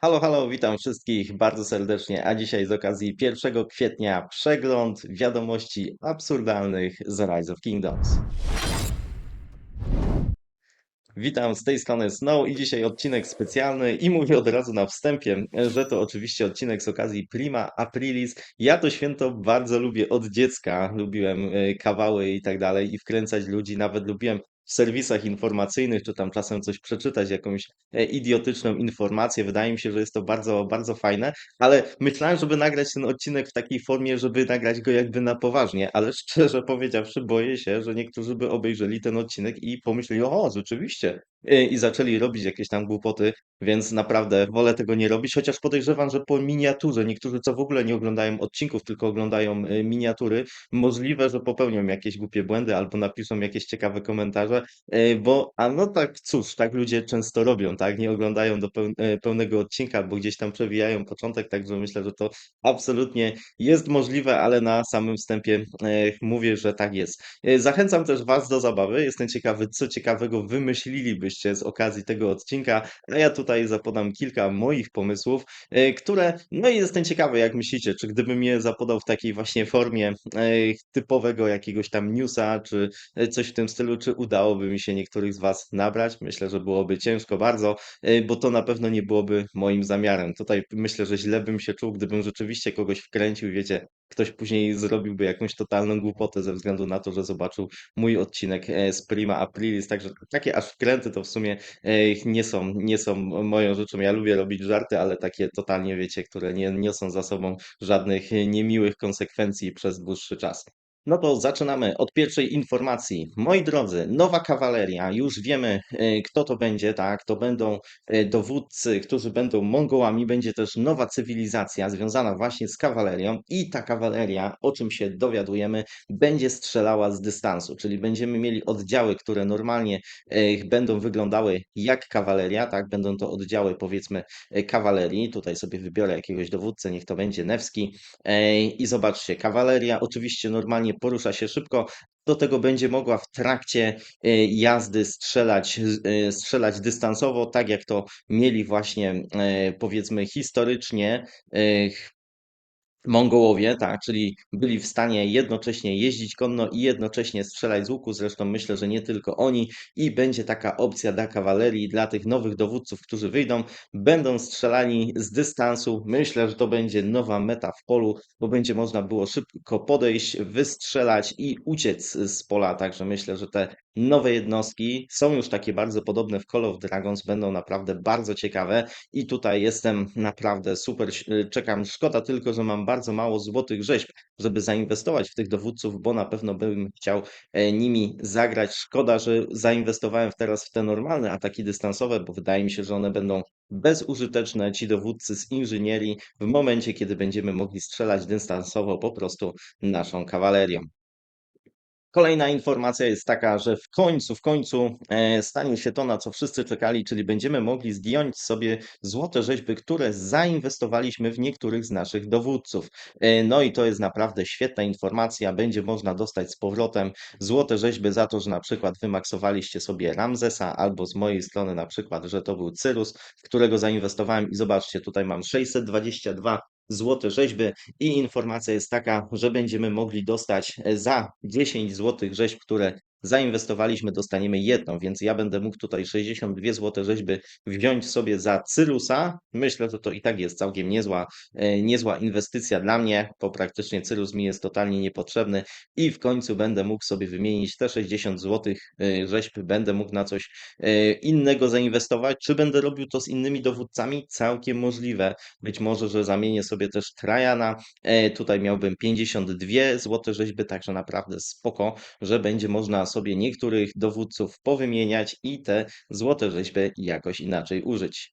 Halo, halo, witam wszystkich bardzo serdecznie, a dzisiaj z okazji 1 kwietnia przegląd wiadomości absurdalnych z Rise of Kingdoms. Witam z tej strony Snow i dzisiaj odcinek specjalny i mówię od razu na wstępie, że to oczywiście odcinek z okazji Prima Aprilis. Ja to święto bardzo lubię od dziecka, lubiłem e, kawały i tak dalej i wkręcać ludzi, nawet lubiłem w serwisach informacyjnych, czy tam czasem coś przeczytać, jakąś e, idiotyczną informację. Wydaje mi się, że jest to bardzo, bardzo fajne, ale myślałem, żeby nagrać ten odcinek w takiej formie, żeby nagrać go jakby na poważnie, ale szczerze powiedziawszy, boję się, że niektórzy by obejrzeli ten odcinek i pomyśleli, o, rzeczywiście, i zaczęli robić jakieś tam głupoty, więc naprawdę wolę tego nie robić, chociaż podejrzewam, że po miniaturze, niektórzy co w ogóle nie oglądają odcinków, tylko oglądają e, miniatury, możliwe, że popełnią jakieś głupie błędy albo napiszą jakieś ciekawe komentarze, e, bo, a no tak, cóż, tak ludzie często robią, tak, nie oglądają do peł- pełnego odcinka, bo gdzieś tam przewijają początek, także myślę, że to absolutnie jest możliwe, ale na samym wstępie mówię, że tak jest. Zachęcam też Was do zabawy. Jestem ciekawy, co ciekawego wymyślilibyście z okazji tego odcinka, a ja tutaj zapodam kilka moich pomysłów, e, które, no i jestem ciekawy, jak myślicie, czy gdybym je zapodał w takiej właśnie formie e, typowego jakiegoś tam newsa, czy e, coś w tym stylu, czy udałoby mi się niektórych z Was nabrać? Myślę, że byłoby ciężko bardzo, bo to na pewno nie byłoby moim zamiarem. Tutaj myślę, że źle bym się czuł, gdybym rzeczywiście kogoś wkręcił, wiecie, ktoś później zrobiłby jakąś totalną głupotę ze względu na to, że zobaczył mój odcinek e, z Prima Aprilis, także takie aż wkręty to w sumie e, nie są, nie są moją rzeczą. Ja lubię robić żarty, ale takie totalnie, wiecie, które nie niosą za sobą żadnych niemiłych konsekwencji przez dłuższy czas. No to zaczynamy od pierwszej informacji. Moi drodzy, nowa kawaleria, już wiemy, e, kto to będzie, tak? To będą e, dowódcy, którzy będą Mongołami, będzie też nowa cywilizacja związana właśnie z kawalerią i ta kawaleria, o czym się dowiadujemy, będzie strzelała z dystansu, czyli będziemy mieli oddziały, które normalnie e, będą wyglądały jak kawaleria, tak? Będą to oddziały powiedzmy kawalerii. Tutaj sobie wybiorę jakiegoś dowódcę, niech to będzie Nevski. E, I zobaczcie, kawaleria oczywiście normalnie porusza się szybko, do tego będzie mogła w trakcie e, jazdy strzelać, e, strzelać dystansowo, tak jak to mieli właśnie e, powiedzmy historycznie Mongołowie, tak, czyli byli w stanie jednocześnie jeździć konno i jednocześnie strzelać z łuku. Zresztą myślę, że nie tylko oni, i będzie taka opcja dla kawalerii, dla tych nowych dowódców, którzy wyjdą, będą strzelani z dystansu. Myślę, że to będzie nowa meta w polu, bo będzie można było szybko podejść, wystrzelać i uciec z pola. Także myślę, że te nowe jednostki są już takie bardzo podobne w Call of Dragons, będą naprawdę bardzo ciekawe. I tutaj jestem naprawdę super, ś- czekam. Szkoda tylko, że mam bardzo mało złotych rzeźb, żeby zainwestować w tych dowódców, bo na pewno bym chciał e, nimi zagrać. Szkoda, że zainwestowałem teraz w te normalne ataki dystansowe, bo wydaje mi się, że one będą bezużyteczne, ci dowódcy z inżynierii, w momencie, kiedy będziemy mogli strzelać dystansowo po prostu naszą kawalerią. Kolejna informacja jest taka, że w końcu, w końcu e, stanie się to, na co wszyscy czekali, czyli będziemy mogli zdjąć sobie złote rzeźby, które zainwestowaliśmy w niektórych z naszych dowódców. E, no i to jest naprawdę świetna informacja. Będzie można dostać z powrotem złote rzeźby za to, że na przykład wymaksowaliście sobie Ramzesa, albo z mojej strony na przykład, że to był Cyrus, w którego zainwestowałem i zobaczcie, tutaj mam 622 złote rzeźby i informacja jest taka, że będziemy mogli dostać e, za 10 złotych rzeźb, które zainwestowaliśmy, dostaniemy jedną, więc ja będę mógł tutaj 62 złote rzeźby wziąć sobie za Cyrusa. Myślę, że to i tak jest całkiem niezła, e, niezła inwestycja dla mnie, bo praktycznie Cyrus mi jest totalnie niepotrzebny i w końcu będę mógł sobie wymienić te 60 złotych e, rzeźb, będę mógł na coś e, innego zainwestować. Czy będę robił to z innymi dowódcami? Całkiem możliwe. Być może, że zamienię sobie też Trajana. Tutaj miałbym 52 złote rzeźby, także naprawdę spoko, że będzie można sobie niektórych dowódców powymieniać i te złote rzeźby jakoś inaczej użyć.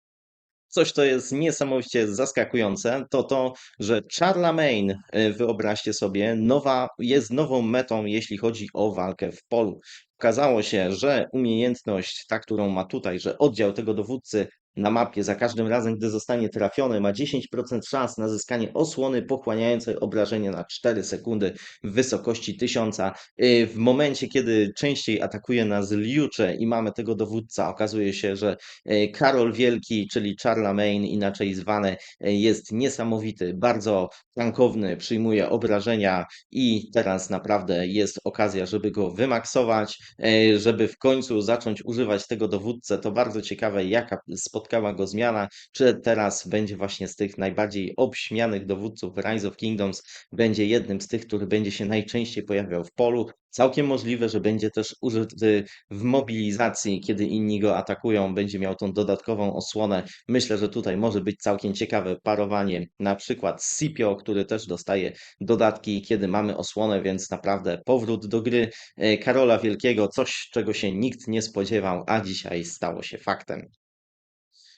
Coś, co jest niesamowicie zaskakujące, to to, że Charlemagne, wyobraźcie sobie, nowa, jest nową metą, jeśli chodzi o walkę w polu. Okazało się, że umiejętność, ta, którą ma tutaj, że oddział tego dowódcy na mapie za każdym razem, gdy zostanie trafiony, ma 10% szans na zyskanie osłony pochłaniającej obrażenie na 4 sekundy w wysokości 1000. Y, W momencie, kiedy częściej atakuje nas Liucze i mamy tego dowódca, okazuje się, że y, Karol Wielki, czyli Charlemagne, inaczej zwany, y, jest niesamowity, bardzo tankowny, przyjmuje obrażenia i teraz naprawdę jest okazja, żeby go wymaksować, e, żeby w końcu zacząć używać tego dowódcę. To bardzo ciekawe, jaka spotkała go zmiana. Czy teraz będzie właśnie z tych najbardziej obśmianych dowódców Rise of Kingdoms, będzie jednym z tych, który będzie się najczęściej pojawiał w polu. Całkiem możliwe, że będzie też użyty w mobilizacji, kiedy inni go atakują, będzie miał tą dodatkową osłonę. Myślę, że tutaj może być całkiem ciekawe parowanie, na przykład z Scipio, który też dostaje dodatki, kiedy mamy osłonę, więc naprawdę powrót do gry e, Karola Wielkiego, coś czego się nikt nie spodziewał, a dzisiaj stało się faktem.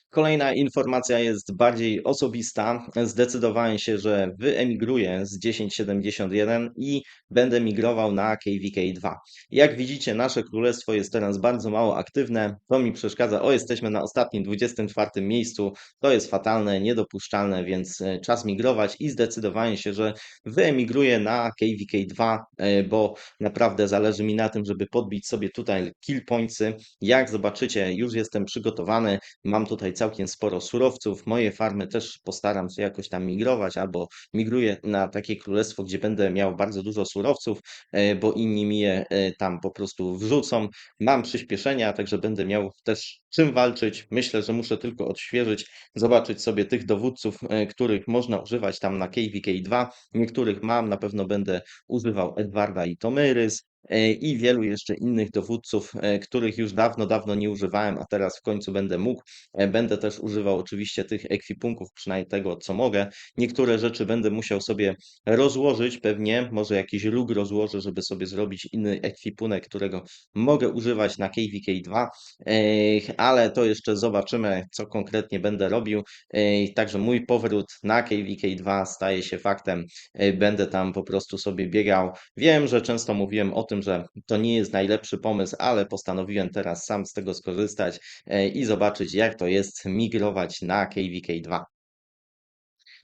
Kolejna informacja jest bardziej osobista. Zdecydowałem się, że wyemigruję z 1071 i będę migrował na KVK2. Jak widzicie, nasze królestwo jest teraz bardzo mało aktywne. To mi przeszkadza. O, jesteśmy na ostatnim 24 miejscu. To jest fatalne, niedopuszczalne, więc e, czas migrować i zdecydowałem się, że wyemigruję na KVK2, e, bo naprawdę zależy mi na tym, żeby podbić sobie tutaj kill pointsy. Jak zobaczycie, już jestem przygotowany. Mam tutaj całkiem sporo surowców. Moje farmy też postaram się jakoś tam migrować, albo migruję na takie królestwo, gdzie będę miał bardzo dużo surowców, e, bo inni mi je e, tam po prostu wrzucą. Mam przyspieszenia, także będę miał też czym walczyć. Myślę, że muszę tylko odświeżyć, zobaczyć sobie tych dowódców, e, których można używać tam na KVK2. Niektórych mam, na pewno będę używał Edwarda i Tomyrys. E, i wielu jeszcze innych dowódców, e, których już dawno, dawno nie używałem, a teraz w końcu będę mógł. E, będę też używał oczywiście tych ekwipunków, przynajmniej tego, co mogę. Niektóre rzeczy będę musiał sobie rozłożyć pewnie, może jakiś luk rozłożę, żeby sobie zrobić inny ekwipunek, którego mogę używać na KVK2, ale to jeszcze zobaczymy, co konkretnie będę robił. Także mój powrót na KVK2 staje się faktem. Będę tam po prostu sobie biegał. Wiem, że często mówiłem o tym, tym, że to nie jest najlepszy pomysł, ale postanowiłem teraz sam z tego skorzystać e, i zobaczyć, jak to jest migrować na KVK2.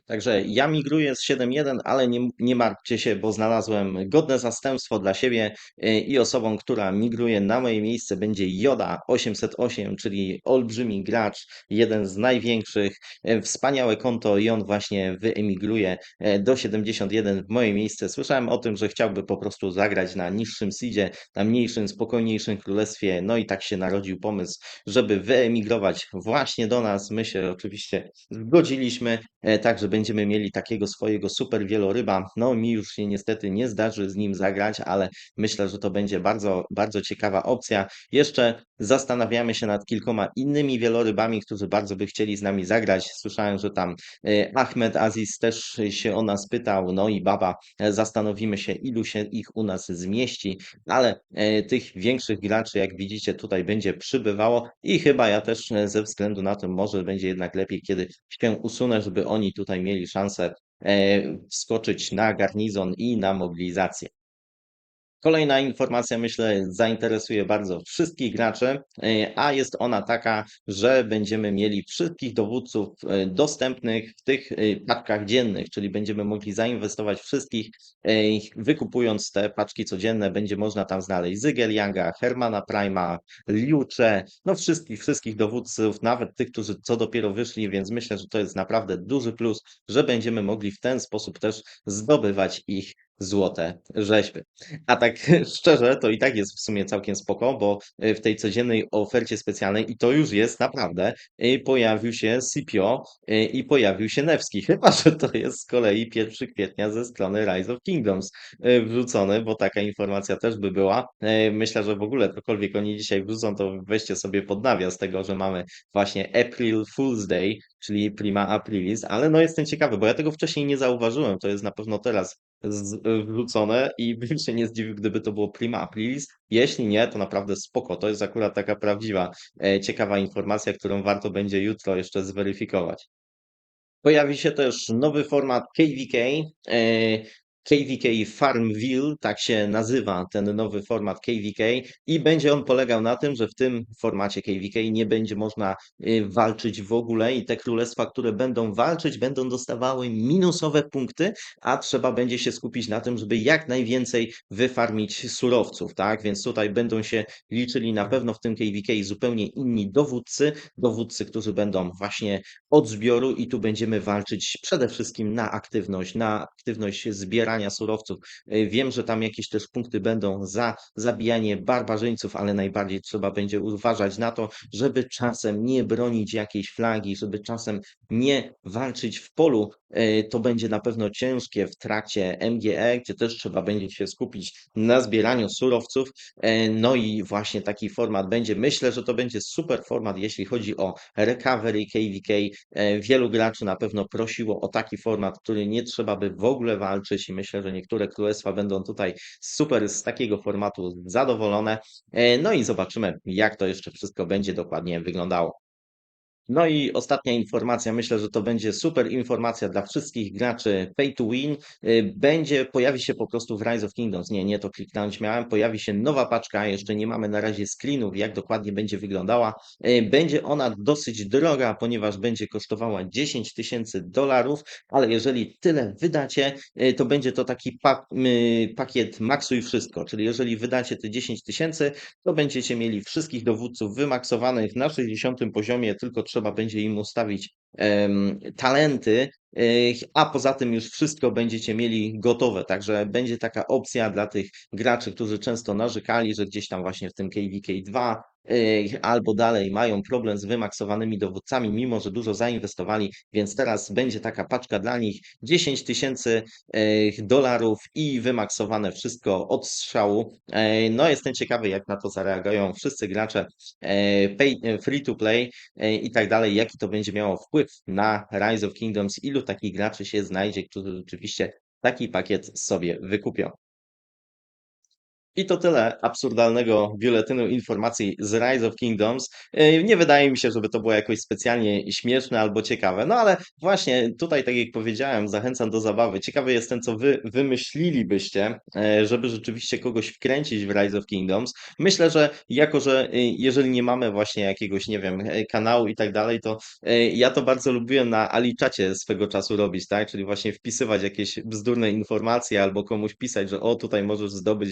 Także ja migruję z 7.1, ale nie, nie martwcie się, bo znalazłem godne zastępstwo dla siebie y, i osobą, która migruje na moje miejsce będzie Joda 808, czyli olbrzymi gracz, jeden z największych, y, wspaniałe konto i on właśnie wyemigruje y, do 71 w moje miejsce. Słyszałem o tym, że chciałby po prostu zagrać na niższym seedzie, na mniejszym, spokojniejszym królestwie, no i tak się narodził pomysł, żeby wyemigrować właśnie do nas. My się oczywiście zgodziliśmy, tak żeby będziemy mieli takiego swojego super wieloryba. No mi już się niestety nie zdarzy z nim zagrać, ale myślę, że to będzie bardzo, bardzo ciekawa opcja. Jeszcze zastanawiamy się nad kilkoma innymi wielorybami, którzy bardzo by chcieli z nami zagrać. Słyszałem, że tam e, Ahmed Aziz też się o nas pytał, no i Baba, e, zastanowimy się, ilu się ich u nas zmieści, ale e, tych większych graczy, jak widzicie, tutaj będzie przybywało i chyba ja też ze względu na to może będzie jednak lepiej, kiedy się usunę, żeby oni tutaj mieli szansę wskoczyć na garnizon i na mobilizację. Kolejna informacja, myślę, zainteresuje bardzo wszystkich graczy, e, a jest ona taka, że będziemy mieli wszystkich dowódców e, dostępnych w tych paczkach dziennych, czyli będziemy mogli zainwestować wszystkich, wykupując te paczki codzienne, będzie można tam znaleźć Zygelianga, Hermana Prima, Liucze, no wszystkich, wszystkich dowódców, nawet tych, którzy co dopiero wyszli, więc myślę, że to jest naprawdę duży plus, że będziemy mogli w ten sposób też zdobywać ich złote rzeźby. A tak szczerze, to i tak jest w sumie całkiem spoko, bo y, w tej codziennej ofercie specjalnej, i to już jest naprawdę, y, pojawił się Scipio y, i pojawił się Nevski. Chyba, że to jest z kolei 1 kwietnia ze strony Rise of Kingdoms wrzucony, bo taka informacja też by była. Myślę, że w ogóle cokolwiek oni dzisiaj wrzucą, to weźcie sobie pod nawias tego, że mamy właśnie April Fool's Day, czyli prima aprilis, ale no jestem ciekawy, bo ja tego wcześniej nie zauważyłem, to jest na pewno teraz wrzucone i bym się nie zdziwił, gdyby to było prima aprilis. Jeśli nie, to naprawdę spoko, to jest akurat taka prawdziwa, e, ciekawa informacja, którą warto będzie jutro jeszcze zweryfikować. Pojawi się też nowy format KVK, KVK Farmville, tak się nazywa ten nowy format KVK i będzie on polegał na tym, że w tym formacie KVK nie będzie można y, walczyć w ogóle i te królestwa, które będą walczyć, będą dostawały minusowe punkty, a trzeba będzie się skupić na tym, żeby jak najwięcej wyfarmić surowców, tak? Więc tutaj będą się liczyli na pewno w tym KVK zupełnie inni dowódcy, dowódcy, którzy będą właśnie od zbioru i tu będziemy walczyć przede wszystkim na aktywność, na aktywność zbierania surowców. Y, Wiem, że tam jakieś też punkty będą za zabijanie barbarzyńców, ale najbardziej trzeba będzie uważać na to, żeby czasem nie bronić jakiejś flagi, żeby czasem nie walczyć w polu. Y, To będzie na pewno ciężkie w trakcie MGE, gdzie też trzeba będzie się skupić na zbieraniu surowców. E, No i właśnie taki format będzie. Myślę, że to będzie super format, jeśli chodzi o recovery KVK. E, Wielu graczy na pewno prosiło o taki format, który nie trzeba by w ogóle walczyć i myślę, że niektóre królestwa będą tutaj super z takiego formatu zadowolone. E, No i zobaczymy, jak to jeszcze wszystko będzie dokładnie wyglądało. No i ostatnia informacja, myślę, że to będzie super informacja dla wszystkich graczy Pay to Win. Y, Będzie, pojawi się po prostu w Rise of Kingdoms. Nie, nie to kliknąć miałem. Pojawi się nowa paczka, jeszcze nie mamy na razie screenów, jak dokładnie będzie wyglądała. Y, Będzie ona dosyć droga, ponieważ będzie kosztowała 10 tysięcy dolarów, ale jeżeli tyle wydacie, y, to będzie to taki pak, pakiet maksuj wszystko, czyli jeżeli wydacie te 10 tysięcy, to będziecie mieli wszystkich dowódców wymaksowanych na 60 poziomie, tylko trzeba będzie im ustawić talenty, a poza tym już wszystko będziecie mieli gotowe. Także będzie taka opcja dla tych graczy, którzy często narzekali, że gdzieś tam właśnie w tym KVK 2 y, albo dalej mają problem z wymaksowanymi dowódcami, mimo że dużo zainwestowali, więc teraz będzie taka paczka dla nich 10 tysięcy y, dolarów i wymaksowane wszystko od strzału. E, No, jestem ciekawy, jak na to zareagują wszyscy gracze pay, free to play i tak dalej, jaki to będzie miało wpływ na Rise of Kingdoms, ilu takich graczy się znajdzie, którzy rzeczywiście taki pakiet sobie wykupią. I to tyle absurdalnego biuletynu informacji z Rise of Kingdoms. Yy, Nie wydaje mi się, żeby to było jakoś specjalnie śmieszne albo ciekawe. No ale właśnie tutaj, tak jak powiedziałem, zachęcam do zabawy. Ciekawy jestem, co wy wymyślilibyście, e, żeby rzeczywiście kogoś wkręcić w Rise of Kingdoms. Myślę, że jako, że y, jeżeli nie mamy właśnie jakiegoś, nie wiem, kanału i tak dalej, to ja to bardzo lubiłem na AliChacie swego czasu robić, tak? Czyli właśnie wpisywać jakieś bzdurne informacje albo komuś pisać, że o, tutaj możesz zdobyć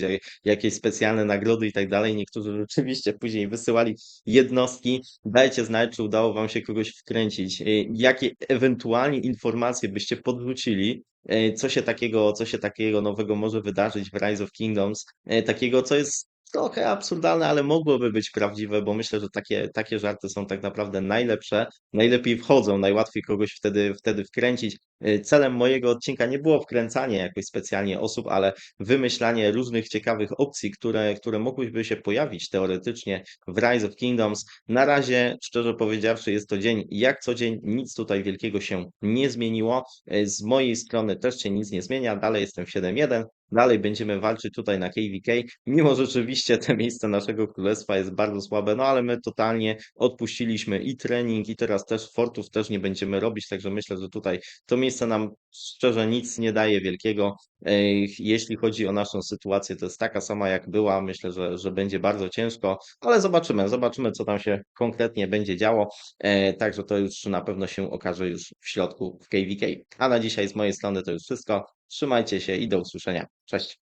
jakieś specjalne nagrody i tak dalej. Niektórzy rzeczywiście później wysyłali jednostki. Dajcie znać, czy udało Wam się kogoś wkręcić. Y, Jakie ewentualnie informacje byście podrzucili, y, co się takiego, co się takiego nowego może wydarzyć w Rise of Kingdoms, y, takiego, co jest trochę absurdalne, ale mogłoby być prawdziwe, bo myślę, że takie, takie żarty są tak naprawdę najlepsze, najlepiej wchodzą, najłatwiej kogoś wtedy, wtedy wkręcić. Y, Celem mojego odcinka nie było wkręcanie jakoś specjalnie osób, ale wymyślanie różnych ciekawych opcji, które, które mogłyby się pojawić teoretycznie w Rise of Kingdoms. Na razie, szczerze powiedziawszy, jest to dzień jak co dzień, nic tutaj wielkiego się nie zmieniło. Y, Z mojej strony też się nic nie zmienia, dalej jestem w 7.1. Dalej będziemy walczyć tutaj na KVK, mimo rzeczywiście te miejsce naszego królestwa jest bardzo słabe, no ale my totalnie odpuściliśmy i trening, i teraz też fortów też nie będziemy robić, także myślę, że tutaj to miejsce nam szczerze nic nie daje wielkiego. Ej, Jeśli chodzi o naszą sytuację, to jest taka sama jak była. Myślę, że, że będzie bardzo ciężko, ale zobaczymy, zobaczymy, co tam się konkretnie będzie działo. E, Także to już na pewno się okaże już w środku w KVK. A na dzisiaj z mojej strony to już wszystko. Trzymajcie się i do usłyszenia. Cześć.